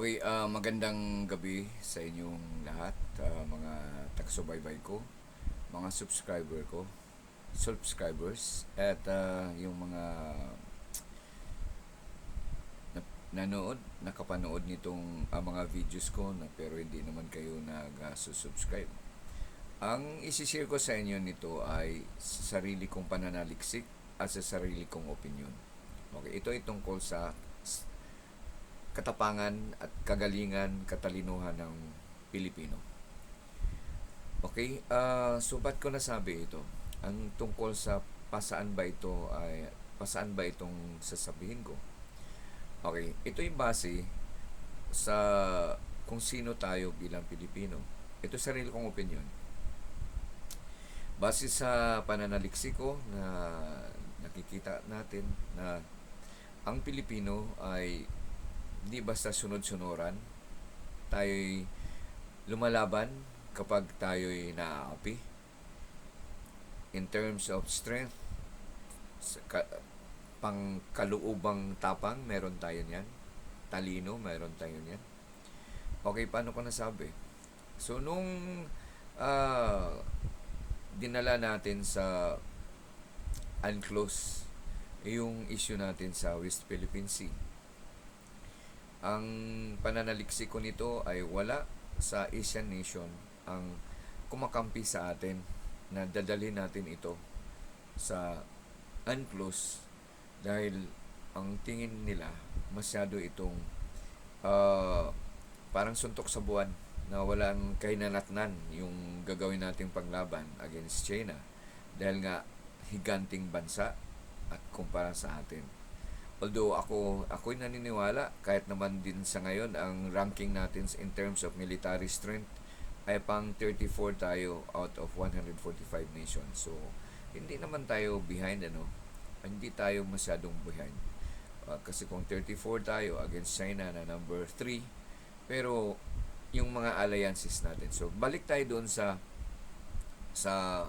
Okay, ah, magandang gabi sa inyong lahat, ah, mga taga-subaybay ko, mga subscriber ko, subscribers, at ah, yung mga na- nanood, nakapanood nitong ah, mga videos ko na pero hindi naman kayo nag-subscribe. Ang isishare ko sa inyo nito ay sa sarili kong pananaliksik at sa sarili kong opinion. Okay, ito ay tungkol sa katapangan at kagalingan, katalinuhan ng Pilipino. Okay, ah so ba't ko nasabi ito? Ang tungkol sa pasaan ba ito ay pasaan ba itong sasabihin ko? Okay, ito yung base sa kung sino tayo bilang Pilipino. Ito sarili kong opinion. Base sa pananaliksik ko na nakikita natin na ang Pilipino ay hindi basta sunod-sunuran. Tayo'y lumalaban kapag tayo'y naaapi. In terms of strength, ka, pang kaluubang tapang, meron tayo niyan. Talino, meron tayo niyan. Okay, paano ko nasabi? So, nung ah, dinala natin sa UNCLOS yung issue natin sa West Philippine Sea. Ang pananaliksik ko nito ay wala sa Asian nation ang kumakampi sa atin na dadalhin natin ito sa UNCLOS dahil ang tingin nila masyado itong ah, parang suntok sa buwan na walang kahinanatnan yung gagawin nating paglaban against China dahil nga higanting bansa at kumpara sa atin. Although ako ako'y naniniwala kahit naman din sa ngayon ang ranking natin in terms of military strength ay pang 34 tayo out of 145 nations. So hindi naman tayo behind ano. Hindi tayo masyadong behind. Ah, kasi kung 34 tayo against China na number 3 pero yung mga alliances natin. So balik tayo doon sa sa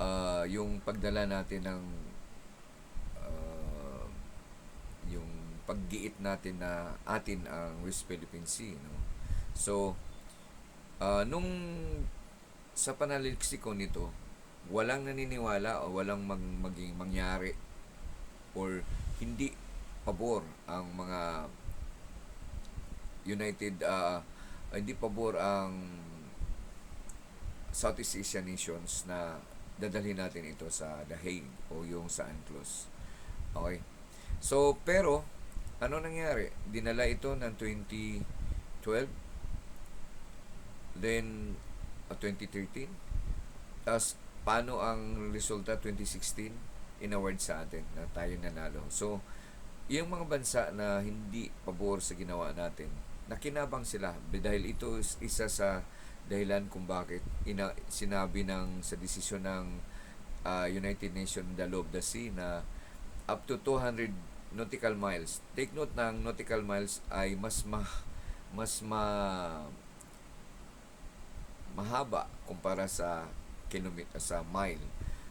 ah, yung pagdala natin ng ah, yung paggiit natin na atin ang West Philippine Sea no so ah, nung sa panaliksik ko nito walang naniniwala o walang mag, maging mangyari or hindi pabor ang mga United ah, hindi pabor ang Southeast Asian nations na dadalhin natin ito sa The Hague o yung sa UNCLOS. Okay. So, pero, ano nangyari? Dinala ito ng 2012, then uh, 2013, tapos paano ang resulta 2016 inaward sa atin na tayo nanalo. So, yung mga bansa na hindi pabor sa ginawa natin, nakinabang sila dahil ito is isa sa dahilan kung bakit ina, sinabi ng sa desisyon ng ah, United Nations the Law of the Sea na up to 200 nautical miles. Take note ng nautical miles ay mas ma mas ma mahaba kumpara sa kilometer sa mile.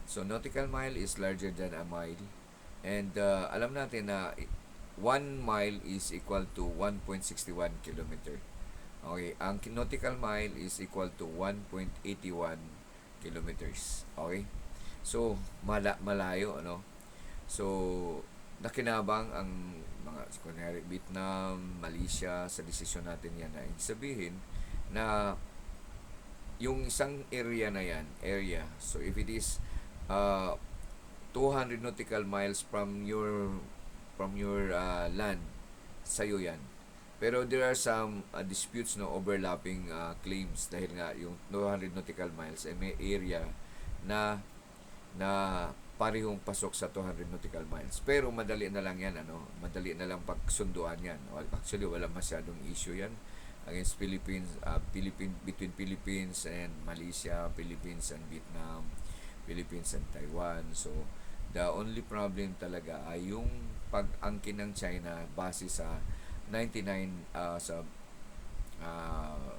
So nautical mile is larger than a mile. And uh, alam natin na 1 mile is equal to 1.61 kilometer. Okay, ang nautical mile is equal to 1.81 kilometers. Okay? So, mala malayo, ano? So, nakinabang ang mga, kunyari, Vietnam, Malaysia, sa desisyon natin yan na sabihin na yung isang area na yan, area, so if it is uh, 200 nautical miles from your from your uh, land, sa'yo yan. Pero there are some uh, disputes no overlapping uh, claims dahil nga yung 200 nautical miles ay may area na na parehong pasok sa 200 nautical miles. Pero madali na lang yan ano, madali na lang pagsunduan yan. Well, actually wala masyadong issue yan against Philippines, uh, Philippine between Philippines and Malaysia, Philippines and Vietnam, Philippines and Taiwan. So the only problem talaga ay yung pag-angkin ng China base sa 99 uh, sa uh,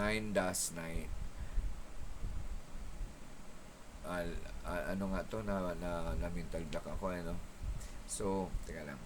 9-9 a- ano nga to na na, na mental block ako ano so teka lang